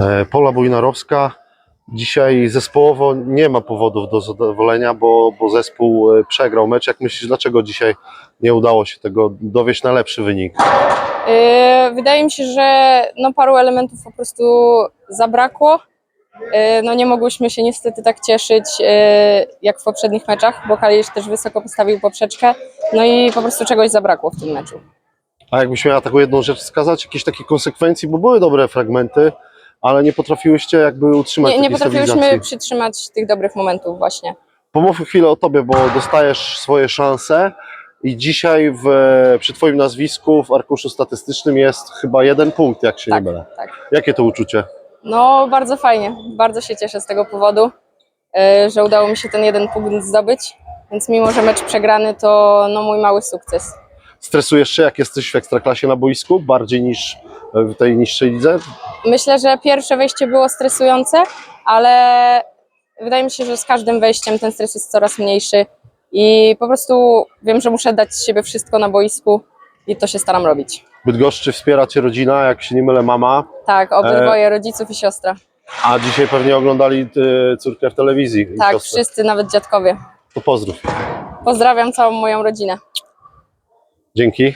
E, Pola Bujnarowska. Dzisiaj zespołowo nie ma powodów do zadowolenia, bo, bo zespół e, przegrał mecz. Jak myślisz, dlaczego dzisiaj nie udało się tego dowieść na lepszy wynik? Yy, Wydaje mi się, że no paru elementów po prostu zabrakło. Yy, No nie mogłyśmy się niestety tak cieszyć yy, jak w poprzednich meczach, bo Kalisz też wysoko postawił poprzeczkę, no i po prostu czegoś zabrakło w tym meczu. A jakbyś miała taką jedną rzecz wskazać, jakieś takie konsekwencji, bo były dobre fragmenty, ale nie potrafiłyście jakby utrzymać Nie, nie takiej potrafiłyśmy stabilizacji. przytrzymać tych dobrych momentów właśnie. Pomówmy chwilę o tobie, bo dostajesz swoje szanse i dzisiaj w, przy twoim nazwisku w arkuszu statystycznym jest chyba jeden punkt, jak się Tak, nie mylę. tak. Jakie to uczucie? No bardzo fajnie, bardzo się cieszę z tego powodu, yy, że udało mi się ten jeden punkt zdobyć, więc mimo, że mecz przegrany, to no mój mały sukces. Stresujesz się, jak jesteś w ekstraklasie na boisku, bardziej niż w tej niższej lidze? Myślę, że pierwsze wejście było stresujące, ale wydaje mi się, że z każdym wejściem ten stres jest coraz mniejszy i po prostu wiem, że muszę dać z siebie wszystko na boisku i to się staram robić. Bydgoszczy wspiera cię rodzina, jak się nie mylę mama, Tak, obydwoje rodziców i siostra. a dzisiaj pewnie oglądali y, córkę w telewizji. Tak, siostrę. wszyscy, nawet dziadkowie. To pozdrów. Pozdrawiam całą moją rodzinę. Dzięki.